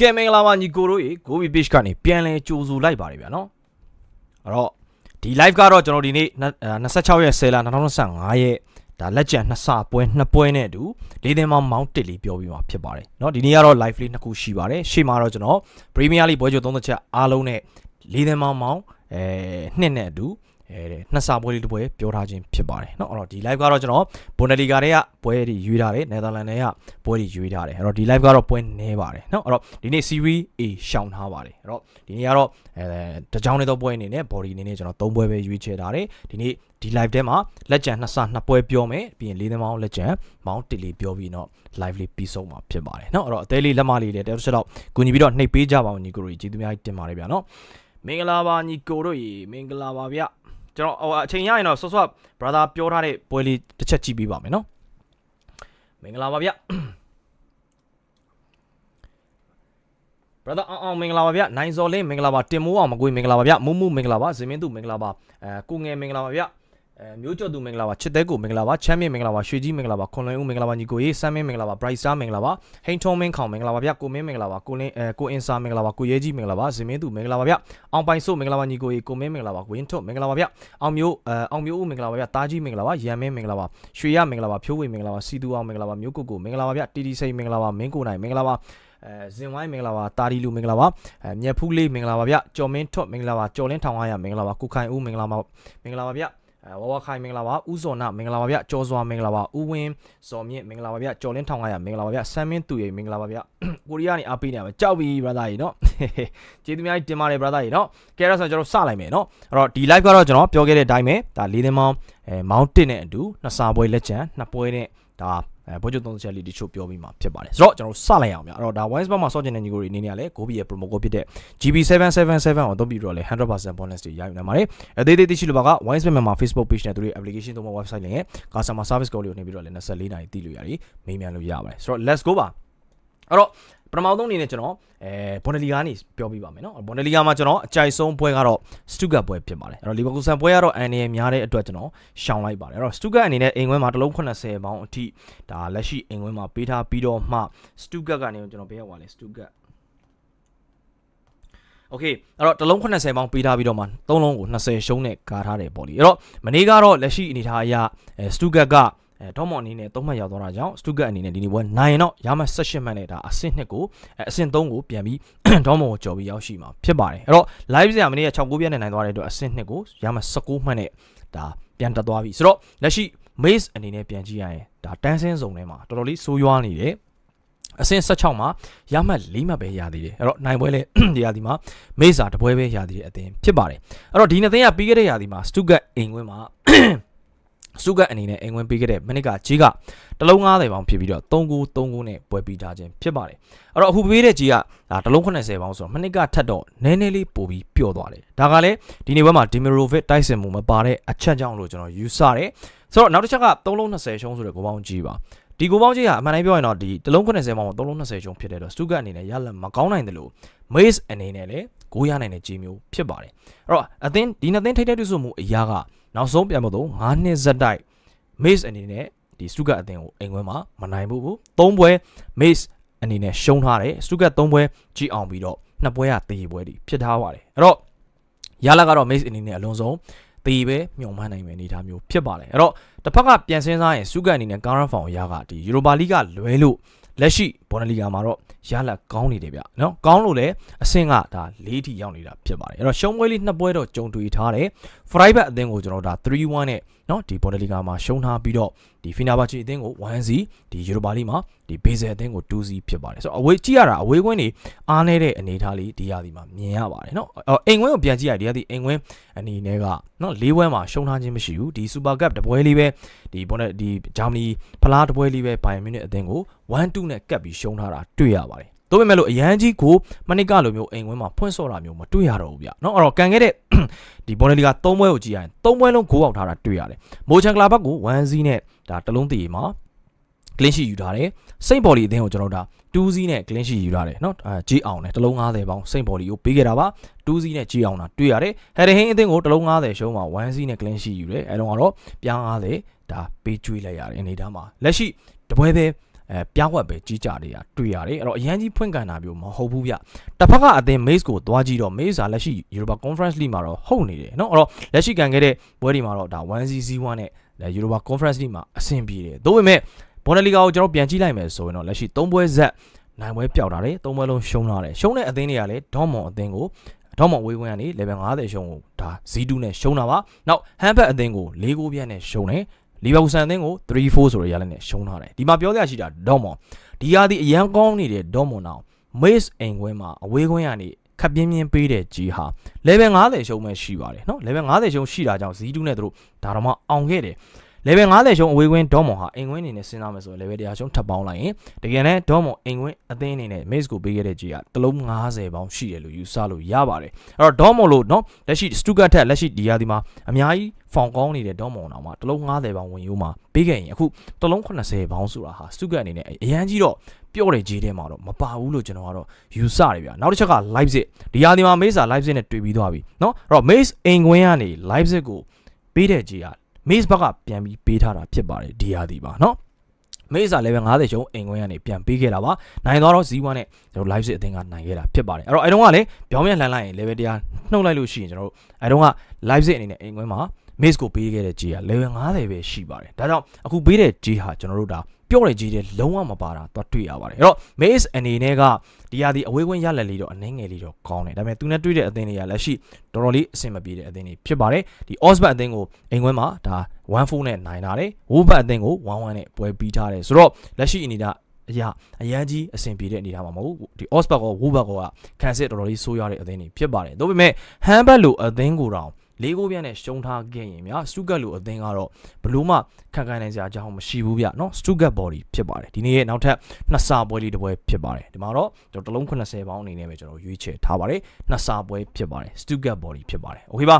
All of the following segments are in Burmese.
ကဲမင်္ဂလာပါညီကိုတို့ရေကိုဘီ page ကနေပြန်လဲကြိုဆိုလိုက်ပါတယ်ဗျာနော်အဲ့တော့ဒီ live ကတော့ကျွန်တော်ဒီနေ့26ရက်10လ2025ရက်ဒါလက်ကျန်နှစ်စပွဲနှစ်ပွဲနဲ့အတူလေးသင်းမောင်းမောင်းတစ်လေးပြောပြီးမှာဖြစ်ပါတယ်เนาะဒီနေ့ကတော့ live လေးနှစ်ခုရှိပါတယ်ရှေ့မှာတော့ကျွန်တော် Premier League ပွဲကြို30ချက်အားလုံးနဲ့လေးသင်းမောင်းမောင်းအဲနှစ်နဲ့အတူ အဲနှစ်စာပွဲလေးတစ်ပွဲပြောထားခြင်းဖြစ်ပါတယ်เนาะအဲ့တော့ဒီ live ကတော့ကျွန်တော် Bundesliga တွေကပွဲတွေရွေးထားတယ် Netherlands တွေကပွဲတွေရွေးထားတယ်အဲ့တော့ဒီ live ကတော့ပွဲနည်းပါတယ်เนาะအဲ့တော့ဒီနေ့ series A ရှောင်ထားပါတယ်အဲ့တော့ဒီနေ့ကတော့အဲတကြောင်နေတော့ပွဲအနေနဲ့ body အနေနဲ့ကျွန်တော်၃ပွဲပဲရွေးချယ်ထားတယ်ဒီနေ့ဒီ live ထဲမှာလက်ကျန်နှစ်စနှစ်ပွဲပြောမယ်ပြီးရင်လေးသမောင်းလက်ကျန်မောင်းတစ်လေးပြောပြီးတော့ live လေးပြီးဆုံးမှာဖြစ်ပါတယ်เนาะအဲ့တော့အသေးလေးလက်မလေးလေးတစ်ချက်တော့ကူညီပြီးတော့နှိပ်ပေးကြပါဦးညီကိုတို့ကြီးကျေးဇူးများတင်ပါတယ်ဗျာเนาะမင်္ဂလာပါညီကိုတို့ကြီးမင်္ဂလာပါဗျ ကျွန်တော်ဟိုအချိန်ရရင်တော့ဆော့ဆော့ brother ပြောထားတဲ့ပွဲလေးတစ်ချက်ကြည့်ပေးပါမယ်နော်မင်္ဂလာပါဗျ brother အောင်အောင်မင်္ဂလာပါဗျနိုင်စော်လေးမင်္ဂလာပါတင်မိုးအောင်မကွေးမင်္ဂလာပါဗျမူးမူးမင်္ဂလာပါဇင်မင်းသူမင်္ဂလာပါအဲကိုငယ်မင်္ဂလာပါဗျ အဲမျိုးကျော်သူမင်္ဂလာပါချစ်တဲ့ကိုမင်္ဂလာပါချမ်းမင်းမင်္ဂလာပါရွှေကြီးမင်္ဂလာပါခွန်လွင်ဦးမင်္ဂလာပါညီကိုရေးဆမ်းမင်းမင်္ဂလာပါ bright star မင်္ဂလာပါဟိန်ထုံးမင်းခေါင်မင်္ဂလာပါဗျကိုမင်းမင်္ဂလာပါကိုလင်းအဲကိုအင်စာမင်္ဂလာပါကိုရဲကြီးမင်္ဂလာပါဇင်မင်းသူမင်္ဂလာပါဗျအောင်ပိုင်စို့မင်္ဂလာပါညီကိုရေးကိုမင်းမင်္ဂလာပါဝင်းထွတ်မင်္ဂလာပါဗျအောင်မျိုးအဲအောင်မျိုးဦးမင်္ဂလာပါဗျတာကြီးမင်္ဂလာပါရန်မင်းမင်္ဂလာပါရွှေရမင်္ဂလာပါဖြိုးဝေမင်္ဂလာပါစီတူအောင်မင်္ဂလာပါမျိုးကိုကိုမင်္ဂလာပါဗျတီတီစိန်မင်္ဂလာပါမင်းကိုနိုင်မင်္ဂလာပါအဲဇင်ဝိုင်းမင်္ဂလာပါတာဒီလူမင်္ဂလာပါအဲမြက်ဖူးလေးမင်္ဂလာပါဗျကျော်မင်းထွတ်မင်္ဂလာပါကျော်လင်းထောင်500မင်္ဂလာပါကုခိုင်ဦးမင်္ဂလာပါမင်္ဂလာပါဗျ အဲဝဝခိုင်မင်္ဂလာပါဦးစောနာမင်္ဂလာပါဗျကျော်စွာမင်္ဂလာပါဦးဝင်းစော်မြင့်မင်္ဂလာပါဗျကျော်လင်းထောင်500မင်္ဂလာပါဗျဆမ်းမင်းသူရိမင်္ဂလာပါဗျကိုရီးယားနေအားပေးနေရမယ်ကြောက်ပြီ brother ကြီးနော်ကျေးဇူးများကြီးတင်ပါတယ် brother ကြီးနော်ကဲအဲ့ဒါဆိုကျွန်တော်စလိုက်မယ်နော်အဲ့တော့ဒီ live ကတော့ကျွန်တော်ပြောခဲ့တဲ့အတိုင်းပဲဒါလေးသင်းမောင်းအဲမောင်းတစ်နဲ့အတူနှစ်စာပွဲလက်ချံနှစ်ပွဲနဲ့ဒါ အဲဘောကျုံ30ချက်လေးတချို့ပြောပြီးမှဖြစ်ပါတယ်ဆိုတော့ကျွန်တော်စလိုက်အောင်ဗျအဲ့တော့ဒါ wise bar မှာစောကျင်တဲ့ညီကိုတွေအနေနဲ့ကလည်း Gobi ရဲ့ promo code ဖြစ်တဲ့ GB777 ကိုသုံးပြီးတော့လည်း100% bonus တွေရယူနိုင်ပါတယ်အသေးသေးသိရှိလို့ပါက wise bar မှာ Facebook page နဲ့သူတွေ application သုံးမ website လည်း customer service call လေးကိုနေပြီးတော့လည်း24နာရီတည်လို့ရတယ်မေးမြန်းလို့ရပါတယ်ဆိုတော့ let's go ပါအဲ့တော့ ပထမဆုံးအနေနဲ့ကျွန်တော်အဲဘွန်ဒလီဂါကနေပြောပြပါမယ်နော်ဘွန်ဒလီဂါမှာကျွန်တော်အကြိုက်ဆုံးပွဲကတော့စတူဂတ်ပွဲဖြစ်ပါတယ်အဲ့တော့လီဗာပူးဆန်ပွဲကတော့အန်နီယများတဲ့အတွက်ကျွန်တော်ရှောင်လိုက်ပါတယ်အဲ့တော့စတူဂတ်အနေနဲ့အိမ်ခွဲမှာတစ်လုံး80ပေါင်းအထိဒါလက်ရှိအိမ်ခွဲမှာပေးထားပြီးတော့မှစတူဂတ်ကနေကျွန်တော်ပေးရပါလေစတူဂတ်โอเคအဲ့တော့တစ်လုံး80ပေါင်းပေးထားပြီးတော့မှသုံးလုံးကို20ရှုံးနဲ့ကာထားတယ်ပေါ့လေအဲ့တော့မနေ့ကတော့လက်ရှိအနေထားအရအဲစတူဂတ်က အဲဒေါမော့အနေနဲ့သုံးမှတ်ရောက်သွားတာကြောင့်စတူဂတ်အနေနဲ့ဒီနေ့ပွဲနိုင်တော့ရမှ18မှတ်နဲ့ဒါအဆင့်2ကိုအဲအဆင့်3ကိုပြန်ပြီးဒေါမော့ကိုကြော်ပြီးရောက်ရှိမှာဖြစ်ပါတယ်အဲ့တော့ live ဆရာမနေ့က6 9ပြည့်နဲ့နိုင်သွားတဲ့အတွက်အဆင့်2ကိုရမှ19မှတ်နဲ့ဒါပြန်တက်သွားပြီဆိုတော့လက်ရှိ maze အနေနဲ့ပြန်ကြည့်ရရင်ဒါတန်းစင်းစုံထဲမှာတော်တော်လေးဆိုးရွားနေတယ်အဆင့်16မှာရမှတ်4မှတ်ပဲရသေးတယ်အဲ့တော့နိုင်ပွဲလဲဒီရာဒီမှာမေးစာတပွဲပဲရသေးတဲ့အသင်းဖြစ်ပါတယ်အဲ့တော့ဒီနှစ်သင်းကပြီးခဲ့တဲ့ရာဒီမှာစတူဂတ်အိမ်ခွင်းမှာ စတူဂတ်အနေနဲ့အိမ်ဝင်ပေးခဲ့တဲ့မိနစ်ကကြီးကတလုံး90ပေါင်ဖြစ်ပြီးတော့3ကို3ကိုနဲ့ပွဲပြီးထားခြင်းဖြစ်ပါတယ်အဲ့တော့အခုပေးတဲ့ကြီးကဒါတလုံး80ပေါင်ဆိုတော့မိနစ်ကထက်တော့နည်းနည်းလေးပိုပြီးပျော့သွားတယ်ဒါကလည်းဒီနေ့ဘက်မှာဒီမီရိုဗစ်တိုက်စင်မှုမပါတဲ့အချက်ကြောင့်လို့ကျွန်တော်ယူဆတယ်ဆိုတော့နောက်တစ်ချက်က3လုံး20ရှုံးဆိုတဲ့ကိုပေါင်းကြီးပါဒီကိုပေါင်းကြီးကအမှန်တိုင်းပြောရင်တော့ဒီတလုံး80ပေါင်မှာ3လုံး20ရှုံးဖြစ်တဲ့တော့စတူဂတ်အနေနဲ့ရလက်မကောင်းနိုင်တယ်လို့ Maze အနေနဲ့လည်းကိုရနိုင်တဲ့ကြီးမျိုးဖြစ်ပါတယ်အဲ့တော့အသင်းဒီနှစ်သင်းထိပ်တဲ့တွေ့ဆုံမှုအရာက နောက်ဆုံးပြန်မတော့9နှစ်ဇက်တိုက် Maze အနေနဲ့ဒီစတူဂတ်အသင်းကိုအိမ်ခွဲမှာမနိုင်ဘူးဘူး၃ပွဲ Maze အနေနဲ့ရှုံးထားတယ်စတူဂတ်၃ပွဲကြီးအောင်ပြီးတော့နှစ်ပွဲကတေးပွဲတွေဖြစ်ထားပါတယ်အဲ့တော့ရလာကတော့ Maze အနေနဲ့အလုံးစုံတေးပဲမြုံမှန်းနိုင်မယ်အနေထားမျိုးဖြစ်ပါတယ်အဲ့တော့တစ်ဖက်ကပြန်စင်းစားရင်စတူဂတ်အနေနဲ့ Current Form ရကဒီ Europa League ကလွဲလို့လက်ရှိ ဘောနလီဂါမှာတော့ရလက်ကောင်းနေတယ်ဗျနော်ကောင်းလို့လည်းအဆင့်ကဒါ၄ထိရောက်နေတာဖြစ်ပါတယ်အဲ့တော့ရှုံးပွဲလေးနှစ်ပွဲတော့ကြုံတွေ့ထားတယ် Friday ဘက်အသင်းကိုကျွန်တော်ဒါ3-1နဲ့နော်ဒီဘောနလီဂါမှာရှုံးထားပြီးတော့ဒီဖီနာဘာချီအသင်းကို1-0ဒီယူရိုပါလီမှာဒီဘေဇယ်အသင်းကို2-0ဖြစ်ပါတယ်ဆိုတော့အဝေးကြည့်ရတာအဝေးကွင်းတွေအားနေတဲ့အနေအထားလေးဒီရာဒီမှာမြင်ရပါတယ်နော်အော်အိမ်ကွင်းကိုပြန်ကြည့်ရဒီရာဒီအိမ်ကွင်းအနေနဲ့ကနော်၄ပွဲမှာရှုံးထားခြင်းမရှိဘူးဒီစူပါကပ်တပွဲလေးပဲဒီဘောနဒီဂျာမနီဖလားတပွဲလေးပဲဘိုင်မြူနစ်အသင်းကို1-2နဲ့ကပ်ပြီးရှုံးထားတာတွေ့ရပါတယ်။ဒါပေမဲ့လို့အရန်ကြီးကိုမနစ်ကလိုမျိုးအိမ်ဝင်းမှာဖွင့်ဆော့တာမျိုးမတွေ့ရတော့ဘူးဗျ။နော်အဲ့တော့ကန်ခဲ့တဲ့ဒီဘောနယ်လီက၃ပွဲကိုကြည့်ရရင်၃ပွဲလုံးဂိုးအောင်ထားတာတွေ့ရတယ်။မိုချန်ကလာဘက်ကို1-0နဲ့ဒါတလုံးတည်မှာကလင်းရှိယူထားတယ်စိန့်ဘော်လီအသင်းကိုကျွန်တော်တို့ဒါ2စီးနဲ့ကလင်းရှိယူထားတယ်နော်အဲဂျေးအောင်နဲ့တလုံး90ပေါင်းစိန့်ဘော်လီကိုပေးခဲ့တာပါ2စီးနဲ့ဂျေးအောင်တာတွေ့ရတယ်ဟယ်ဒဟင်းအသင်းကိုတလုံး90ရှုံးမှာ1စီးနဲ့ကလင်းရှိယူတယ်အဲတော့ကတော့ပြား90ဒါပေးကျွေးလိုက်ရတယ်အနေဒါမှာလက်ရှိတပွဲပဲ အဲ အဲပြားဝက်ပဲကြီးကြတယ်ရတွေ့ရတယ်အဲ့တော့အရန်ကြီးဖွင့်ကန်တာမျိုးမဟုတ်ဘူးဗျတစ်ဖက်ကအသင်း Mace ကိုသွားကြည့်တော့ Mace ကလက်ရှိ Europa Conference League မှာတော့ဟုတ်နေတယ်เนาะအဲ့တော့လက်ရှိကန်ခဲ့တဲ့ပွဲတွေမှာတော့ဒါ 1CC1 နဲ့ Europa Conference League မှာအဆင်ပြေတယ်ဒါပေမဲ့ Bundesliga ကိုကျွန်တော်ပြန်ကြည့်လိုက်မယ်ဆိုရင်တော့လက်ရှိ3ပွဲဆက်နိုင်ပွဲပျောက်တာတယ်3ပွဲလုံးရှုံးလာတယ်ရှုံးတဲ့အသင်းတွေကလည်း Dortmund အသင်းကိုဒေါမဝေးဝင်းကနေ level 50ရှုံးကိုဒါ Z2 နဲ့ရှုံးတာပါ။နောက် Hamburg အသင်းကို၄ဂိုးပြတ်နဲ့ရှုံးတယ်။ လီဗာပူးဆန်အသင်းကို3-4ဆိုရရလက်နဲ့ရှုံးထားတယ်။ဒီမှာပြောပြရှိတာဒေါမွန်ဒီဟာဒီအရန်ကောင်းနေတဲ့ဒေါမွန်အောင် Mace အိမ်ခွင်းမှာအဝေးခွင်းကနေခပ်ပြင်းပြင်းပေးတဲ့ကြီးဟာ level 50ရှုံးမဲ့ရှိပါတယ်နော် level 50ရှုံးရှိတာကြောင့် Z2 နဲ့တို့ဒါတော့မှအောင်ခဲ့တယ် level 50ရှုံးအဝေးခွင်းဒေါမွန်ဟာအိမ်ခွင်းအနေနဲ့စဉ်းစားမယ်ဆိုရင် level 100ရှုံးထပ်ပေါင်းလိုက်ရင်တကယ်နဲ့ဒေါမွန်အိမ်ခွင်းအသင်းအနေနဲ့ Mace ကိုပေးခဲ့တဲ့ကြီးကတလုံး90ပေါင်းရှိတယ်လို့ယူဆလို့ရပါတယ်အဲ့တော့ဒေါမွန်လို့နော်လက်ရှိ Stuttgart ထက်လက်ရှိဒီယာဒီမှာအများကြီးဖောင်ကောင်းနေတဲ့ဒေါမွန်အောင်မှာတလုံး90ပေါင်းဝင်ယူမှာပေးခဲ့ရင်အခုတလုံး80ပေါင်းဆိုတာဟာ Stuttgart အနေနဲ့အရန်ကြီးတော့ပြော့တဲ့ကြီးထဲမှာတော့မပါဘူးလို့ကျွန်တော်ကတော့ယူဆတယ်ဗျာနောက်တစ်ချက်က Leipzig ဒီယာဒီမှာ Mace က Leipzig နဲ့တွေ့ပြီးသွားပြီနော်အဲ့တော့ Mace အိမ်ခွင်းကနေ Leipzig ကိုပေးတဲ့ကြီးက Mace ဘက်ကပြန်ပြီးပေးထားတာဖြစ်ပါတယ်ဒီယာဒီပါနော်မေးစာလည်းပဲ90ရှုံးအိမ်ခွင်းကနေပြန်ပေးခဲ့တာပါနိုင်သွားတော့ Z1 နဲ့ကျွန်တော် live စစ်အသင်းကနိုင်ခဲ့တာဖြစ်ပါတယ်အဲ့တော့အဲ့တုန်းကလည်းပြောင်းပြန်လှန်လိုက်ရင် level တရားနှုတ်လိုက်လို့ရှိရင်ကျွန်တော်တို့အဲ့တုန်းက live စစ်အနေနဲ့အိမ်ခွင်းမှာ miss ကိုပေးခဲ့တဲ့ G က level 50ပဲရှိပါတယ်ဒါကြောင့်အခုပေးတဲ့ G ဟာကျွန်တော်တို့ဒါ ပြော့တဲ့ G တွေလုံးဝမပါတာတော့တွေ့ရပါတယ်အဲ့တော့ miss အနေနဲ့ကဒီဟာဒီအဝေးခွင့်ရလက်လေးတော့အနှင်းငယ်လေးတော့ကောင်းတယ်ဒါပေမဲ့သူနဲ့တွေ့တဲ့အသင်းတွေကလက်ရှိတော်တော်လေးအဆင်မပြေတဲ့အသင်းတွေဖြစ်ပါတယ်ဒီ Osbat အသင်းကိုအိမ်ခွင်းမှာဒါ1-4နဲ့နိုင်တာတယ် Wolbat အသင်းကို1-1နဲ့ပွဲပြီးထားတယ်ဆိုတော့လက်ရှိအနေနဲ့အရာအရန်ကြီးအဆင်ပြေတဲ့အနေထားမှာမဟုတ်ဘူးဒီ Osberg ကော Wolberg ကောကခံစစ်တော်တော်လေးဆိုးရတဲ့အသင်းတွေဖြစ်ပါတယ်ဒါပေမဲ့ Hamburg လိုအသင်းကိုတောင် လေးကိုပြန့်နဲ့ရှုံးထားခဲ့ရင်ဗျာ Stuttgart လိုအသင်းကတော့ဘလို့မှခံခံနိုင်စရာအကြောင်းမရှိဘူးဗျနော် Stuttgart body ဖြစ်ပါတယ်ဒီနေ့ရဲ့နောက်ထပ်နှစ်စာပွဲလေးတစ်ပွဲဖြစ်ပါတယ်ဒီမှာတော့ကျွန်တော်တလုံး80ပေါင်းအနေနဲ့ပဲကျွန်တော်ရွေးချယ်ထားပါတယ်နှစ်စာပွဲဖြစ်ပါတယ် Stuttgart body ဖြစ်ပါတယ်โอเคပါ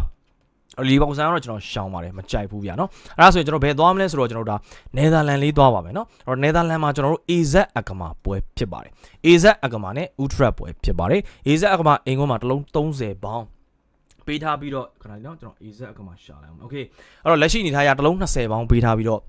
လီဗာပူးဆန်ကတော့ကျွန်တော်ရှောင်းပါတယ်မကြိုက်ဘူးဗျာနော်အဲ့ဒါဆိုရင်ကျွန်တော်ဘယ်သွားမလဲဆိုတော့ကျွန်တော်ဒါနယ်သာလန်လေးသွားပါမယ်နော်အဲ့တော့နယ်သာလန်မှာကျွန်တော်တို့ AZ အကမာပွဲဖြစ်ပါတယ် AZ အကမာနဲ့ Utrecht ပွဲဖြစ်ပါတယ် AZ အကမာအင်္ဂုံမှာတစ်လုံး30ပေါင်း ပေးထားပြီးတော့ခဏလေးနော်ကျွန်တော် AZ အကမာရှာလိုက်အောင်โอเคအဲ့တော့လက်ရှိအနေထားရတစ်လုံး20ပေါင်းပေးထားပြီးတော့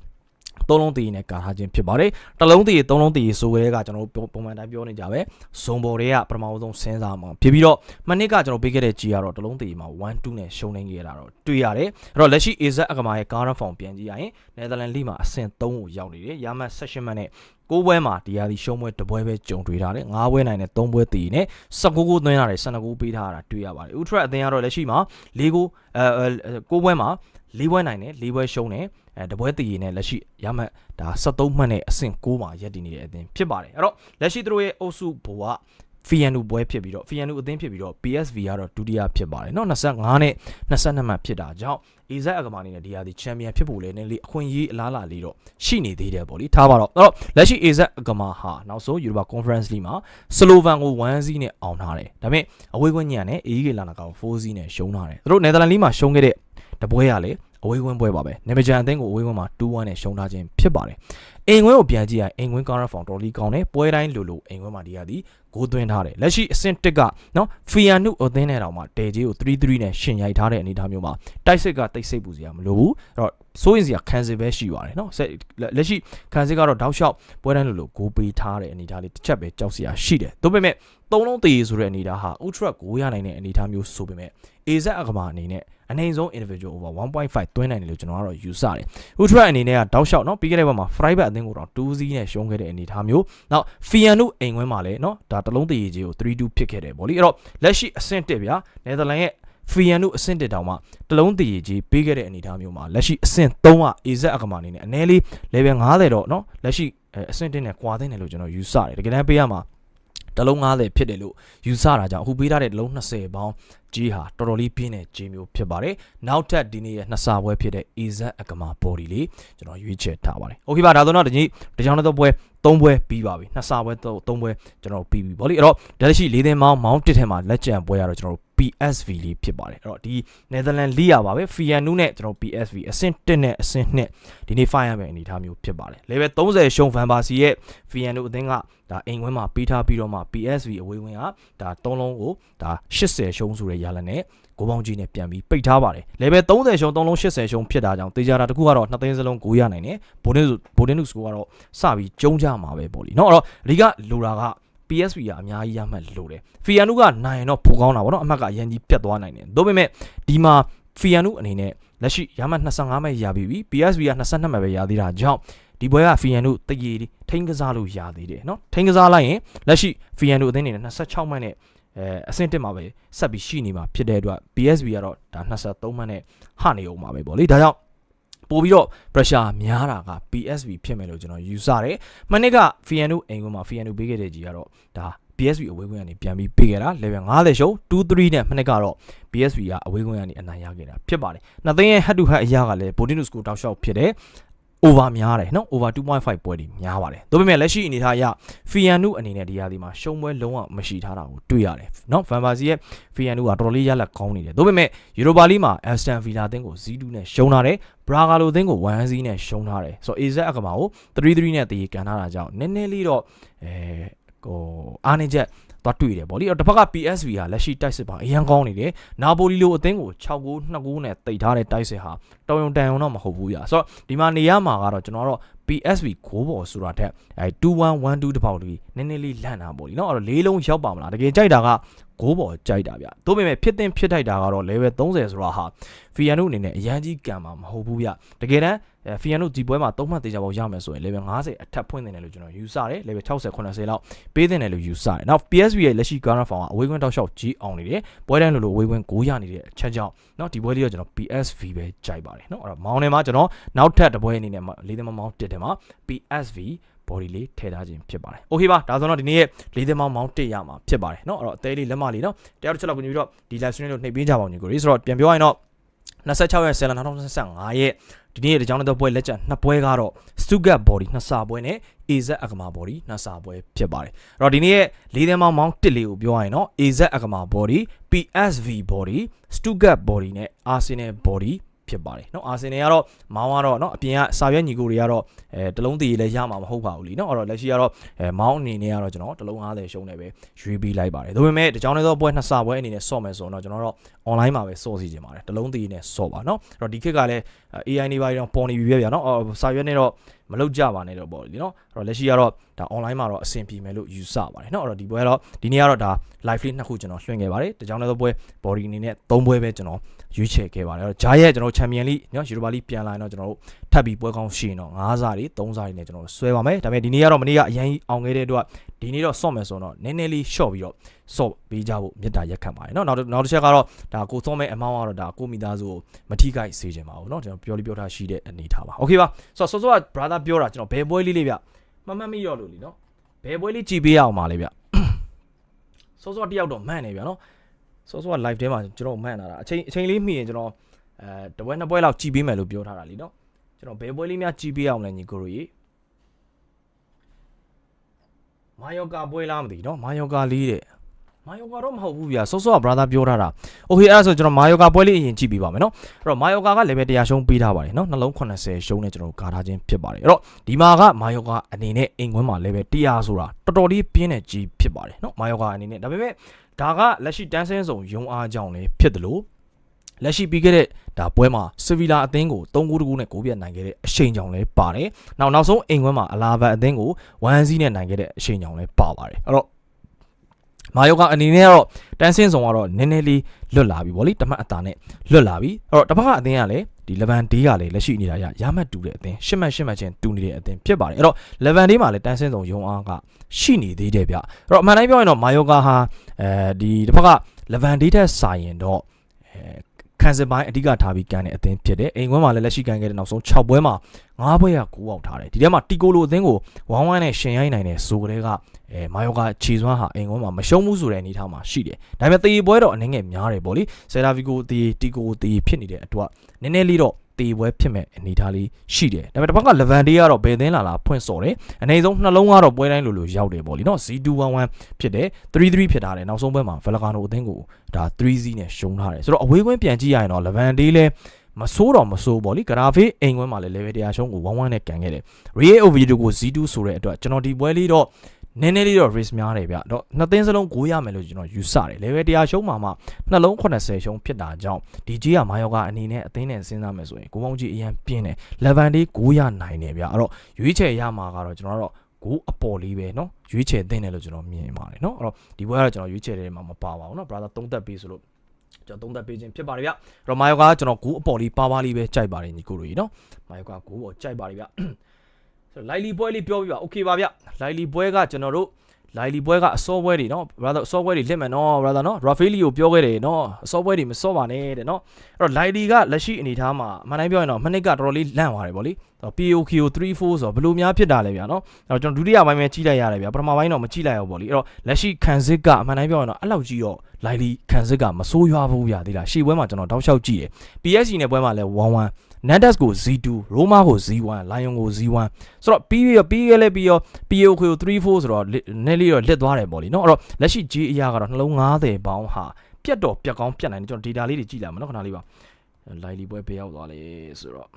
သုံးလုံးတည်နဲ့ကာထားခြင်းဖြစ်ပါတယ်တစ်လုံးတည်သုံးလုံးတည်ဆိုကြတဲ့ကကျွန်တော်တို့ပုံမှန်တိုင်းပြောနေကြပဲဇုံဘော်တွေကပထမဆုံးစဉ်းစားမှာဖြစ်ပြီးတော့မနစ်ကကျွန်တော်ပေးခဲ့တဲ့ကြီးကတော့တစ်လုံးတည်မှာ1 2နဲ့ရှုံးနေခဲ့တာတော့တွေ့ရတယ်အဲ့တော့လက်ရှိ AZ အကမာရဲ့ကားရဖောင်ပြန်ကြည့်ရရင်နယ်သာလန်လိမှာအဆင့်3ကိုရောက်နေတယ်ရာမတ် session မှတ်နဲ့ 6ပွဲမှာဒီဟာဒီရှုံးပွဲတစ်ပွဲပဲကြုံတွေ့ထားတယ်9ပွဲနိုင်နဲ့3ပွဲတည်နဲ့19ကိုသွင်းရတယ်12ကိုပေးထားတာတွေ့ရပါတယ် Ultra အသင်းကတော့လက်ရှိမှာ4ကိုအဲ6ပွဲမှာ၄ပွဲနိုင်တယ်၄ပွဲရှုံးတယ်အဲတပွဲတည်ရည်နဲ့လက်ရှိရမှတ်ဒါ73မှတ်နဲ့အဆင့်6မှာရပ်တည်နေတဲ့အသင်းဖြစ်ပါတယ်အဲ့တော့လက်ရှိသူတို့ရဲ့အုပ်စုဘိုက FIANU ပွဲဖြစ်ပြီးတော့ FIANU အသင်းဖြစ်ပြီးတော့ PSV ကတော့ဒုတိယဖြစ်ပါတယ်เนาะ25နဲ့22မှတ်ဖြစ်တာကြောင့် AZ အကမာနေနဲ့ဒီဟာဒီချန်ပီယံဖြစ်ဖို့လည်းနည်းလေးအခွင့်အရေးအလားအလာလေးတော့ရှိနေသေးတယ်ပေါ့လေထားပါတော့အဲ့တော့လက်ရှိ AZ အကမာဟာနောက်ဆုံး Europa Conference League မှာ Slovan ကို1-0နဲ့အောင်ထားတယ်ဒါပေမဲ့အဝေးကွင်းညံနဲ့ AEK လာနာကောင်4-0နဲ့ရှုံးထားတယ်သူတို့ Netherlands League မှာရှုံးခဲ့တဲ့တပွဲရလေ အဝေးကွင်းပွဲပါပဲနေမဂျန်အသင်းကိုအဝေးကွင်းမှာ2-1နဲ့ရှုံးထားခြင်းဖြစ်ပါတယ်အိမ်ကွင်းကိုပြန်ကြည့်ရင်အိမ်ကွင်းကားရဖောင်တော်လီကောင်းတယ်ပွဲတိုင်းလိုလိုအိမ်ကွင်းမှာဒီဟာဒီဂိုးသွင်းထားတယ်လက်ရှိအဆင့်1ကနော်ဖီယာနုအသင်းနဲ့တောင်မှတဲကြီးကို3-3နဲ့ရှင်ရိုက်ထားတဲ့အနေအထားမျိုးမှာတိုက်စစ်ကတိတ်ဆိတ်ပူစရာမလိုဘူးအဲ့တော့စိုးရင်စရာခံစစ်ပဲရှိပါတယ်နော်ဆက်လက်ရှိခံစစ်ကတော့တောက်လျှောက်ပွဲတိုင်းလိုလိုဂိုးပေးထားတဲ့အနေအထားလေးတစ်ချက်ပဲကြောက်စရာရှိတယ်ဒါပေမဲ့သုံးလုံးတည်ဆိုတဲ့အနေအထားဟာ ultra ကိုရနိုင်တဲ့အနေအထားမျိုးဆိုပေမဲ့ AZ အကမာအနေနဲ့ အနိုင်ဆုံး individual over 1.5တွင်းနိုင်တယ်လို့ကျွန်တော်ကတော့ယူဆတယ်။ Ultra အနေနဲ့ကတောက်လျှောက်เนาะပြီးခဲ့တဲ့ဘက်မှာ Fry back အသင်းကိုတော့2-0နဲ့ရှုံးခဲ့တဲ့အနေအထားမျိုး။နောက် Fian တို့အိမ်ဝင်းမှာလည်းเนาะဒါတလုံးတည်ကြီးကို3-2ဖြစ်ခဲ့တယ်ဗောလေ။အဲ့တော့လက်ရှိအဆင့်1ဗျာ။ Netherlands ရဲ့ Fian တို့အဆင့်1တောင်မှတလုံးတည်ကြီးပေးခဲ့တဲ့အနေအထားမျိုးမှာလက်ရှိအဆင့်3က AZ အကမာအနေနဲ့အနည်းလေး level 50တော့เนาะလက်ရှိအဆင့်1နဲ့ကွာသိနေလို့ကျွန်တော်ယူဆတယ်။တကယ်တမ်းပေးရမှာတလုံး90ဖြစ်တယ်လို့ယူဆတာကြောင့်အခုပေးထားတဲ့တလုံး20ပေါင်း ကြီးဟာတော်တော်လေးပြင်းတဲ့ကြီးမျိုးဖြစ်ပါတယ်နောက်ထပ်ဒီနေ့ရဲ့နှစ်ဆပွဲဖြစ်တဲ့ AZ အကမာ body လေးကျွန်တော်ရွေးချယ်ထားပါတယ်โอเคပါဒါဆိုတော့ဒီနေ့တကြောင်တော့ပွဲ၃ပွဲပြီးပါပြီနှစ်ဆပွဲ၃ပွဲကျွန်တော်ပြီးပြီဗောလေအဲ့တော့ဒါလက်ရှိ၄သင်းမောင်းမောင်းတစ်ထဲမှာလက်ကျန်ပွဲရတော့ကျွန်တော် PSV လေးဖြစ်ပါတယ်အဲ့တော့ဒီ Netherlands လိရပါပဲ Fianu နဲ့ကျွန်တော် PSV အဆင့်1နဲ့အဆင့်2ဒီနေ့ fire ရမယ့်အနေအထားမျိုးဖြစ်ပါတယ် level 30ရှုံး Van Persie ရဲ့ Fianu အသင်းကဒါအိမ်ဝင်းမှာပေးထားပြီးတော့မှ PSV အဝေးဝင်းကဒါ၃လုံးကိုဒါ80ရှုံးဆိုတဲ့ရ လနဲ့ ကိုပေါင်းကြီးနဲ့ပြန်ပြီးပိတ်ထားပါတယ် level 30ရှုံး3လုံး80ရှုံးဖြစ်တာကြောင့်တေချာတာတစ်ခုကတော့နှစ်သိန်းစလုံး9ရနိုင်တယ်ဘိုဒင်းဘိုဒင်းနုစကိုကတော့စပြီးကျုံးကြမှာပဲပေါ့လीเนาะအဲ့တော့အဓိကလိုတာက PSV ကအများကြီးရမှတ်လိုတယ်ဖီယန်နုကနိုင်ရင်တော့ပိုကောင်းတာဗောနော်အမှတ်ကအရင်ကြီးပြတ်သွားနိုင်တယ်ဒါပေမဲ့ဒီမှာဖီယန်နုအနေနဲ့လက်ရှိရမှတ်25မဲ့ရပြီးပြီ PSV က22မဲ့ပဲရသေးတာကြောင့်ဒီပွဲကဖီယန်နုတရေထိန်းကစားလို့ရသေးတယ်နော်ထိန်းကစားလိုက်ရင်လက်ရှိဖီယန်နုအသင်းအနေနဲ့26မှတ်နဲ့ အဲအဆင့်တက်မှာပဲဆက်ပြီးရှိနေမှာဖြစ်တဲ့အတွက် PSV ကတော့ဒါ23မှတ်နဲ့ဟနေအောင်မှာပဲပေါ့လေဒါကြောင့်ပို့ပြီးတော့ pressure များတာက PSV ဖြစ်မယ်လို့ကျွန်တော်ယူဆတယ်။မနေ့က Fianu အိမ်ကွန်းမှာ Fianu ပေးခဲ့တဲ့ကြီးကတော့ဒါ PSV အဝေးကွင်းကနေပြန်ပြီးပေးခဲ့တာ level 50ရှုံး2-3နဲ့မနေ့ကတော့ PSV ကအဝေးကွင်းကနေအနိုင်ရခဲ့တာဖြစ်ပါတယ်။နှစ်သိန်းရဲ့ head to head အရာကလည်း Bodinus ကိုတောက်လျှောက်ဖြစ်တယ်။ over များတယ်နော် over 2.5ပွဲဒီများပါတယ်ဒါပေမဲ့လက်ရှိအနေထားအရ Fianu အနေနဲ့ဒီရာဒီမှာရှုံးပွဲလုံးဝမရှိထားတာကိုတွေ့ရတယ်နော် Van Persie ရဲ့ Fianu ကတော်တော်လေးရလက်ကောင်းနေတယ်ဒါပေမဲ့ Europa League မှာ Aston Villa အသင်းကို0-2နဲ့ရှုံးထားတယ် Braga လိုအသင်းကို1-0နဲ့ရှုံးထားတယ်ဆိုတော့ AZ အကမာကို3-3နဲ့တည်ကန်ထားတာကြောင့်နည်းနည်းလေးတော့အဲဟိုအားနေချက် သွားတွေ့တယ်ဗောလေတစ်ဖက်က PSV ဟာလက်ရှိတိုက်စစ်ပါအရန်ကောင်းနေတယ်နာပိုလီလိုအသင်းကို6-9 2-9နဲ့တိတ်ထားတဲ့တိုက်စစ်ဟာတောင်ယုံတန်ယုံတော့မဟုတ်ဘူးညာဆိုတော့ဒီမှာနေရမှာကတော့ကျွန်တော်တို့ PSV ကိုပေါ်ဆိုတာထက်အဲ2112တပေါက်လေးနည်းနည်းလေးလန့်တာပေါ့လीเนาะအဲ့တော့လေးလုံးရောက်ပါမလားတကယ်ကြိုက်တာက ကိုပေါ်ကြိုက်တာဗျဒါပေမဲ့ဖြစ်တင်ဖြစ်ထိုက်တာကတော့ level 30ဆိုတာဟာဖီယန်တို့အနေနဲ့အရန်ကြီးကံမှာမဟုတ်ဘူးဗျတကယ်တမ်းဖီယန်တို့ဒီပွဲမှာသုံးမှတ်သေးချာပေါက်ရမယ်ဆိုရင် level 50အထက်ဖွင့်နေတယ်လို့ကျွန်တော်ယူဆတယ် level 60 80လောက်ပေးတင်တယ်လို့ယူဆတယ်နောက် PSV ရဲ့လက်ရှိ current form ကအဝေးကွင်းတောက်လျှောက်ကြီးအောင်နေတယ်ပွဲတိုင်းလိုလိုအဝေးကွင်း9ရနေတဲ့အချက်ကြောင့်เนาะဒီပွဲလေးတော့ကျွန်တော် PSV ပဲကြိုက်ပါတယ်เนาะအဲ့တော့မောင်းနေမှာကျွန်တော်နောက်ထပ်တစ်ပွဲအနေနဲ့လေးသမားမောင်းတစ်တယ်မှာ PSV body လေးထည့်ထားခြင်းဖြစ်ပါတယ်။ Okay ပါဒါဆိုတော့ဒီနေ့ရဲ့လေးသမောင်းမောင်းတစ်ရမှာဖြစ်ပါတယ်เนาะအဲ့တော့အသေးလေးလက်မလေးเนาะတရားတစ်ချက်လောက်ကိုညပြီးတော့ဒီ live stream လို့နှိပ်ပေးကြပါဦးညီကိုလေးဆိုတော့ပြန်ပြောရရင်တော့26ရက်7လ2025ရက်ဒီနေ့တကြောင်တဲ့ပွဲလက်ကျန်နှစ်ပွဲကတော့ Stuttgart body နှစ်စာပွဲနဲ့ AZ အကမာ body နှစ်စာပွဲဖြစ်ပါတယ်အဲ့တော့ဒီနေ့ရဲ့လေးသမောင်းမောင်းတစ်လေးကိုပြောရရင်တော့ AZ အကမာ body PSV body Stuttgart body နဲ့ Arsenal body ဖြစ်ပါတယ်เนาะအာဆင်နယ်ကတော့မောင်းကတော့เนาะအပြင်ကစာရွက်ညီကိုတွေကတော့အဲတလုံးတည်လည်းရမှာမဟုတ်ပါဘူးလीเนาะအဲ့တော့လက်ရှိကတော့အဲမောင်းအနေနဲ့ကတော့ကျွန်တော်တလုံး50ရှုံးနေပဲရွေးပြီးလိုက်ပါတယ်ဒါပေမဲ့တကြောင်လေးသောပွဲနှစ်ဆပွဲအနေနဲ့ဆော့မယ်ဆိုတော့ကျွန်တော်တော့ online မှာပဲဆော့စီခြင်းပါတယ်တလုံးတည်နဲ့ဆော့ပါเนาะအဲ့တော့ဒီခေတ်ကလည်း AI တွေပါတော့ပေါ်နေပြီပဲဗျာနော်အော်စာရွက်နဲ့တော့မလုတ်ကြပါနဲ့တော့ပေါ့လीနော်အဲ့တော့လက်ရှိကတော့ဒါ online မှာတော့အဆင်ပြေမယ်လို့ယူဆပါတယ်နော်အဲ့တော့ဒီပွဲကတော့ဒီနေ့ကတော့ဒါ live လေးနှစ်ခုကျွန်တော်လွှင့်ခဲ့ပါတယ်တကြောင်တော့ပွဲ body အနေနဲ့၃ပွဲပဲကျွန်တော်ရွေးချယ်ခဲ့ပါတယ်အဲ့တော့ဂျာရဲ့ကျွန်တော် Champion League နော် Europa League ပြန်လာရင်တော့ကျွန်တော်တို့ထပ်ပြီးပွဲကောင်းရှိရင်တော့၅စားတွေ၃စားတွေနဲ့ကျွန်တော်ဆွဲပါမယ်ဒါပေမဲ့ဒီနေ့ကတော့မနေ့ကအရင်အောင်ခဲ့တဲ့အတွက်ဒီနေ့တော့ဆော့မယ်ဆိုတော့နည်းနည်းလေးရှော့ပြီးတော့ ဆော့ပေးကြဖို့မြစ်တာရက်ခံပါတယ်နော်နောက်နောက်တစ်ချက်ကတော့ဒါကိုဆော့မဲ့အမောင်းကတော့ဒါကိုမိသားစုကိုမထိခိုက်စေချင်ပါဘူးနော်ကျွန်တော်ပြောလိပြောထားရှိတဲ့အနေထားပါโอเคပါဆိုတော့စောစောက brother ပြောတာကျွန်တော်ဘယ်ပွဲလေးလေးဗျမမှတ်မိရောလို့လीနော်ဘယ်ပွဲလေးကြည်ပေးရအောင်ပါလေဗျစောစောတယောက်တော့မှန်နေဗျနော်စောစောက live ထဲမှာကျွန်တော်မှန်လာတာအချိန်အချိန်လေးမိရင်ကျွန်တော်အဲတပွဲနှစ်ပွဲလောက်ကြည်ပေးမယ်လို့ပြောထားတာလीနော်ကျွန်တော်ဘယ်ပွဲလေးများကြည်ပေးအောင်လဲညီကိုတို့ရေမာယောကာပွဲလားမသိနော်မာယောကာလေးတဲ့ မာယောကာတော့မဟုတ်ဘူးဗျာစောစောက brother ပြောထားတာโอเคအဲ့ဒါဆိုကျွန်တော်မာယောကာပွဲလေးအရင်ကြည့်ပြီးပါမယ်နော်အဲ့တော့မာယောကာက level 100ရှုံးပေးထားပါတယ်နော်နှလုံး80ရှုံးနဲ့ကျွန်တော်ကာထားခြင်းဖြစ်ပါတယ်အဲ့တော့ဒီမှာကမာယောကာအနေနဲ့အိမ်ခွင်းမှာ level 100ဆိုတာတော်တော်လေးပြင်းတဲ့ကြီးဖြစ်ပါတယ်နော်မာယောကာအနေနဲ့ဒါပေမဲ့ဒါကလက်ရှိတန်းဆင်းဆောင်ယုံအားကြောင့်လည်းဖြစ်တယ်လို့လက်ရှိပြီးခဲ့တဲ့ဒါပွဲမှာဆီဗီလာအသင်းကို3-9တကူနဲ့ဂိုးပြတ်နိုင်ခဲ့တဲ့အရှိန်ကြောင့်လည်းပါတယ်။နောက်နောက်ဆုံးအိမ်ခွဲမှာအလာဗတ်အသင်းကို1-0နဲ့နိုင်ခဲ့တဲ့အရှိန်ကြောင့်လည်းပါပါတယ်။အဲ့တော့ မာယောကအနေနဲ့ကတော့တန်းစင်းဆောင်ကတော့နည်းနည်းလေးလွတ်လာပြီဗောလေတမတ်အတာနဲ့လွတ်လာပြီအဲ့တော့တစ်ဖက်ကအသင်းကလည်းဒီ11 day ကလည်းလက်ရှိနေတာရရမှတ်တူတဲ့အသင်းရှစ်မှတ်ရှစ်မှတ်ချင်းတူနေတဲ့အသင်းဖြစ်ပါတယ်အဲ့တော့11 day မှာလည်းတန်းစင်းဆောင်ယုံအားကရှိနေသေးတယ်ဗျအဲ့တော့အမှန်တိုင်းပြောရင်တော့မာယောကဟာအဲဒီတစ်ဖက်က11 day ထက်စာရင်တော့အဲ ခံစစ်ပိုင်းအဓိကထားပြီးကန်တဲ့အသင်းဖြစ်တယ်အိမ်ခွန်းမှာလည်းလက်ရှိကန်ခဲ့တဲ့နောက်ဆုံး6ပွဲမှာ9ပွဲက9အောင်ထားတယ်ဒီထဲမှာတီကိုလိုအသင်းကိုဝမ်းဝမ်းနဲ့ရှင်ရိုင်းနိုင်တဲ့ဆိုကလေးကအဲမာယောကခြေစွမ်းဟာအိမ်ခွန်းမှာမရှုံးဘူးဆိုတဲ့အနေအထားမှာရှိတယ်ဒါပေမဲ့တေပွဲတော့အနေငယ်များတယ်ပေါ့လေဆယ်လာဗီကိုတေတီကိုတေဖြစ်နေတဲ့အတွက်နည်းနည်းလေးတော့ တေပွဲဖြစ်မဲ့အနေအထားလေးရှိတယ်ဒါပေမဲ့တစ်ဖက်ကလဗန်ဒေးကတော့ဘယ်သင်းလာလာဖွင့်စော်တယ်အနေဆုံးနှလုံးကတော့ပွဲတိုင်းလိုလိုရောက်တယ်ပေါ့လीနော် Z211 ဖြစ်တယ်3-3ဖြစ်ထားတယ်နောက်ဆုံးပွဲမှာဗလကာနိုအသင်းကိုဒါ3-0နဲ့ရှုံးထားတယ်ဆိုတော့အဝေးကွင်းပြန်ကြည့်ရရင်တော့လဗန်ဒေးလဲမဆိုးတော့မဆိုးပေါ့လေဂရာဖေးအိမ်ကွင်းမှာလည်း level 100ရှုံးကို1-1နဲ့ကန်ခဲ့တယ် Real Oviedo ကို Z2 ဆိုတဲ့အတွက်ကျွန်တော်ဒီပွဲလေးတော့ နည်းနည်းလေးတော့ risk များတယ်ဗျတော့နှစ်သင်းစလုံးဂိုးရမယ်လို့ကျွန်တော်ယူဆတယ် level 100ရှုံးမှာမှနှလုံး80ရှုံးဖြစ်တာကြောင့်ဒီကြီးကမာယောကအနေနဲ့အသင်းနဲ့စဉ်းစားမယ်ဆိုရင်ကိုမောင်ကြီးအရင်ပြင်းတယ် level လေးဂိုးရနိုင်တယ်ဗျအဲ့တော့ရွေးချယ်ရမှာကတော့ကျွန်တော်တို့ဂိုးအပေါ်လေးပဲเนาะရွေးချယ်သင့်တယ်လို့ကျွန်တော်မြင်ပါတယ်เนาะအဲ့တော့ဒီဘွဲကတော့ကျွန်တော်ရွေးချယ်တယ်မှာမပါပါဘူးเนาะ brother သုံးသက်ပေးဆိုလို့ကျွန်တော်သုံးသက်ပေးခြင်းဖြစ်ပါတယ်ဗျအဲ့တော့မာယောကကျွန်တော်ဂိုးအပေါ်လေးပါပါလေးပဲကြိုက်ပါတယ်ညီကိုတို့ကြီးเนาะမာယောကဂိုးပေါ်ကြိုက်ပါတယ်ဗျ ဆိုတော့ lightly ပွဲလေးပြောပြပါ okay ပါဗျ lightly ပွဲကကျွန်တော်တို့ lightly ပွဲကအစောပွဲတွေเนาะ brother အစောပွဲတွေလစ်မယ်เนาะ brother เนาะ rafaeli ကိုပြောခဲ့တယ်เนาะအစောပွဲတွေမစောပါနဲ့တဲ့เนาะအဲ့တော့ lightly ကလက်ရှိအနေထားမှာအမှန်တိုင်းပြောရင်တော့မနစ်ကတော်တော်လေးလန့်သွားတယ်ဗောလေ POKO 34ဆိုတော့ဘယ်လိုများဖြစ်တာလဲဗျာเนาะအဲ့တော့ကျွန်တော်ဒုတိယပိုင်းပဲကြီးလိုက်ရတယ်ဗျာပထမပိုင်းတော့မကြီးလိုက်ရဘူးဗောလေအဲ့တော့လက်ရှိခံစစ်ကအမှန်တိုင်းပြောရင်တော့အဲ့လောက်ကြီးတော့ lightly ခံစစ်ကမဆိုးရွားဘူးဗျာဒီလားရှေ့ပွဲမှာကျွန်တော်တောက်လျှောက်ကြည့်တယ် PSG နဲ့ပွဲမှာလည်း1-1 Nantes ကို Z2 Roma ကို Z1 Lyon ကို Z1 ဆိုတော့ပြီးပြီးရောပြီးခဲ့လဲပြီးရော PAO ကို3-4ဆိုတော့နည်းလေးတော့လစ်သွားတယ်ပေါ့လေနော်အဲ့တော့လက်ရှိ G အရာကတော့နှလုံး90ပေါင်းဟာပြတ်တော့ပြတ်ကောင်းပြတ်နိုင်တယ်ကျွန်တော် data လေးတွေကြည့်လာမယ်နော်ခဏလေးပါ lively ပွဲဘယ်ရောက်သွားလဲဆိုတော့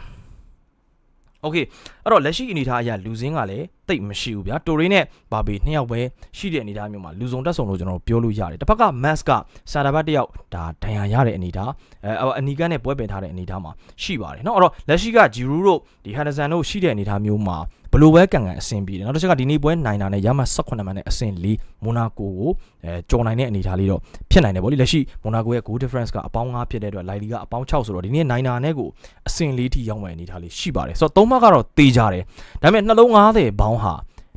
Okay အဲ့တော့လက်ရှိအနေထားအရလူစင်းကလည်းတိတ်မရှိဘူးဗျာတိုရီနဲ့ဘာဘီနှစ်ယောက်ပဲရှိတဲ့အနေထားမျိုးမှာလူစုံတက်ဆုံလို့ကျွန်တော်ပြောလို့ရတယ်တစ်ဖက်က mass ကစာတာဘတ်တစ်ယောက်ဒါဒဏ်ရာရတဲ့အနေထားအဲအနီကန်နဲ့ပွဲပင်ထားတဲ့အနေထားမှာရှိပါတယ်เนาะအဲ့တော့လက်ရှိကဂျီရူတို့ဒီဟန်ဒဆန်တို့ရှိတဲ့အနေထားမျိုးမှာ ဘလိုပဲကန်ကန်အဆင်ပြေတယ်နောက်တစ်ချက်ကဒီနေ့ပွဲနိုင်တာနဲ့ရမ18မှတ်နဲ့အဆင့်4မိုနာကိုကိုအဲကြော်နိုင်တဲ့အနေထားလေးတော့ဖြစ်နိုင်တယ်ဗောလေလက်ရှိမိုနာကိုရဲ့ goal difference ကအပေါင်း9ဖြစ်တဲ့အတွက်လိုက်လီကအပေါင်း6ဆိုတော့ဒီနေ့နိုင်တာနဲ့ကိုအဆင့်4ထိရောက်မဲ့အနေထားလေးရှိပါတယ်ဆိုတော့သုံးမှတ်ကတော့တေးကြတယ်ဒါပေမဲ့နှလုံး90ဘောင်းဟာ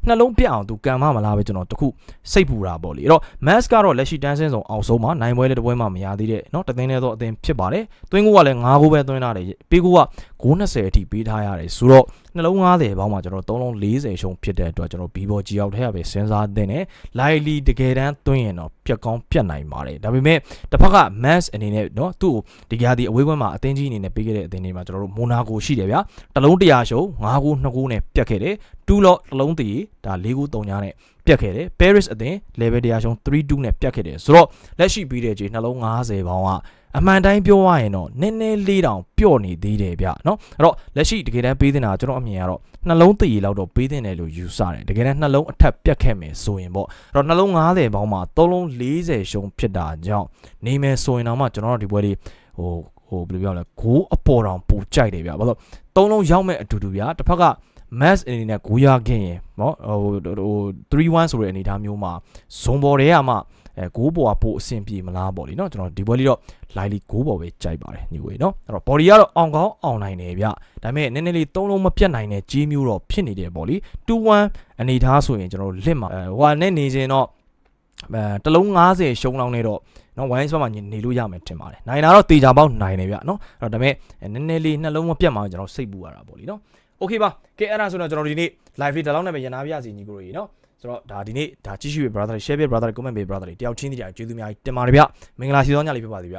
နှလုံးပြအောင်သူကံမမလားပဲကျွန်တော်တခုစိတ်ပူတာပေါ့လေအဲ့တော့ mass ကတော့လက်ရှိတန်းစင်းဆောင်အောင်ဆုံးမှာနိုင်ပွဲတဲ့တပွဲမှာမရသေးတဲ့เนาะတသိန်းနဲ့တော့အသင်ဖြစ်ပါတယ်သွင်းကိုကလည်း9ကိုပဲသွင်းထားတယ်ပေးကိုက920အထိပေးထားရတယ်ဆိုတော့ နှလုံး90ဘောင်းမှာကျွန်တော်3လုံး40ရှုံးဖြစ်တဲ့အတွက်ကျွန်တော်ဘီဘောဂျီအောက်ထဲကပဲစဉ်းစားသင့်တယ်လိုက်လီတကယ်တမ်းသွင်းရင်တော့ပြက်ကောင်းပြက်နိုင်ပါတယ်ဒါပေမဲ့တစ်ဖက်က mass အနေနဲ့เนาะသူ့ကိုဒီကြဒီအဝေးပွဲမှာအသင်းကြီးအနေနဲ့ပေးခဲ့တဲ့အသင်းတွေမှာကျွန်တော်တို့မိုနာကိုရှိတယ်ဗျာတလုံး100ရှုံး9ကို2ကိုနဲ့ပြက်ခဲ့တယ်2လော့တလုံးတည်ဒါ4ကို3ညာနဲ့ ပြက်ခဲ့တယ် Paris အသင်း level 100ရှုံး3-2နဲ့ပြက်ခဲ့တယ်ဆိုတော့လက်ရှိပြီးတဲ့ခြေနှလုံး90ပေါင်းကအမှန်တိုင်းပြောရရင်တော့နည်းနည်းလေးတောင်ပျော့နေသေးတယ်ဗျเนาะအဲ့တော့လက်ရှိတကယ်တမ်းပေးတင်တာကျွန်တော်အမြင်ကတော့နှလုံးတည်လောက်တော့ပေးတင်တယ်လို့ယူဆတယ်တကယ်တမ်းနှလုံးအထက်ပြတ်ခဲ့မယ်ဆိုရင်ပေါ့အဲ့တော့နှလုံး90ပေါင်းမှာ3လုံး40ရှုံးဖြစ်တာကြောင့်နေမယ်ဆိုရင်တော့မှကျွန်တော်တို့ဒီပွဲလေးဟိုဟိုဘယ်လိုပြောလဲဂိုးအပေါ်တောင်ပိုကြိုက်တယ်ဗျဘာလို့3လုံးရောက်မဲ့အတူတူဗျာတစ်ဖက်က mass အနေနဲ့ဂိုးရခဲ့ရင်เนาะဟိုဟို3-1ဆိုတဲ့အနေအထားမျိုးမှာဇွန်ဘော်တွေကမှအဲဂိုးပေါ်ကပို့အဆင်ပြေမလားပေါ့လीเนาะကျွန်တော်ဒီပွဲလေးတော့ lively ဂိုးပေါ်ပဲကြိုက်ပါတယ်ညီကိုเนาะအဲ့တော့ body ကတော့အောင်ကောင်းအောင်နိုင်တယ်ဗျဒါပေမဲ့နည်းနည်းလေးသုံးလုံးမပြတ်နိုင်တဲ့ကြီးမျိုးတော့ဖြစ်နေတယ်ပေါ့လी2-1အနေအထားဆိုရင်ကျွန်တော်လစ်မှာဟိုကနဲ့နေခြင်းတော့အဲတလုံး90ရှုံးလောင်းနေတော့နော်ဝိုင်းစပတ်မှာနေလို့ရမယ်ထင်ပါတယ်နိုင်တာတော့တေချာပေါက်နိုင်တယ်ဗျနော်အဲ့တော့ဒါပေမဲ့နည်းနည်းလေးနှလုံးမပြတ်မှာကျွန်တော်စိတ်ပူရတာပေါ့လीနော် โอเคပါကဲအဲ့ဒါဆိုတော့ကျွန်တော်ဒီနေ့ live လေးဒီလောက်နဲ့ပဲရနာပြရစီညီကိုတို့ရေနော်ဆိုတော့ဒါဒီနေ့ဒါကြည့်ရှုရ brother share ပြ brother comment ပြ brother တယောက်ချင်းတည်းကျေးဇူးများတင်ပါတယ်ဗျမင်္ဂလာရှိသောညလေးဖြစ်ပါစေဗျ